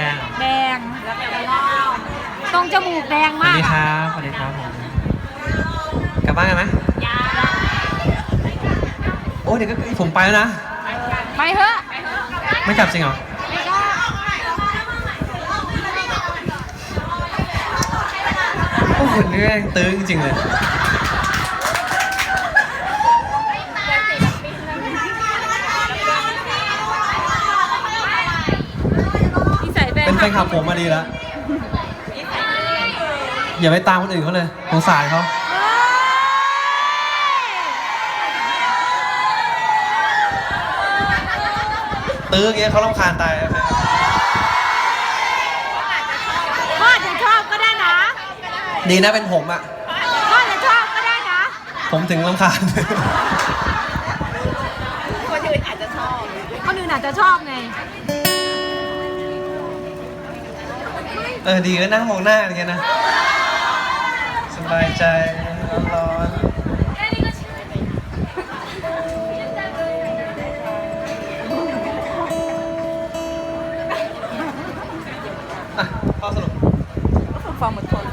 ดงเหรอแดงตรงจมูกแดงสวัสมากดีคอะรับสวัสดีครับผมกลับบ้านกันไหมโอ้เดี๋ยวก็ผมไปแล้วนะ ไปเถอะไม่กลับจริงเหรอไม่ได้โอ้โหนี่แม่งตื้อจริงๆเลย นิสัยแฟนเป็นแฟนคลับผมมาดีแล้ว อย่าไปตามคนอื่นเขาเลยสงสารเขาตื้ออย่างเงี้ยเขารำคาญตายแฟนคลับพ่อจะชอบก็ได้นะดีนะเป็นผมอะ พ่อจะชอบก็ได้นะผมถึงรำคาญ คนอื่นอาจจะชอบ คนอื่นอาจจะชอบไง เออดีก็นั่งมองหน้าอย่างเงี้ยนะ สบายใจร้อนๆอะข้อสรุปฝึกความอดทน